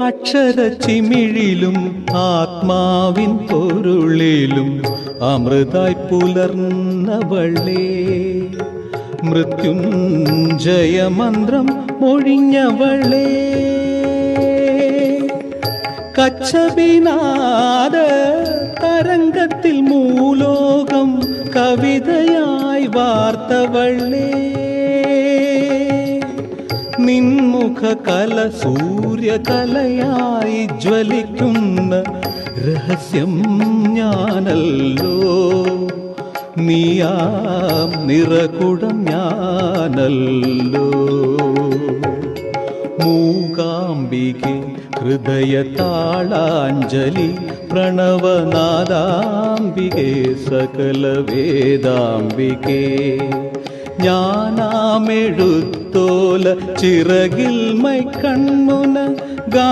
അക്ഷരച്ചിമിഴിലും ആത്മാവിൻ പൊരുളിലും അമൃതായി പുലർന്നവളേ. മൃത്യുഞ്ജയമന്ത്രം മൊഴിഞ്ഞവളേ കച്ചബിനാദ തരംഗത്തിൽ മൂലോകം കവിതയായി വാർത്തവളേ. നിൻമുഖ കല സൂര്യകലയായി ജ്വലിക്കുന്ന രഹസ്യം ഞാനല്ലോ. നീയാം നിറകുടം ഞാനല്ലോ. മൂകാംബികെ ഹൃദയ താളാഞ്ജലി പ്രണവനാദാംബികെ സകല വേദാംബികെ ഞാനാമെഴുത്തോല ചിറകിൽ മൈ ഗാ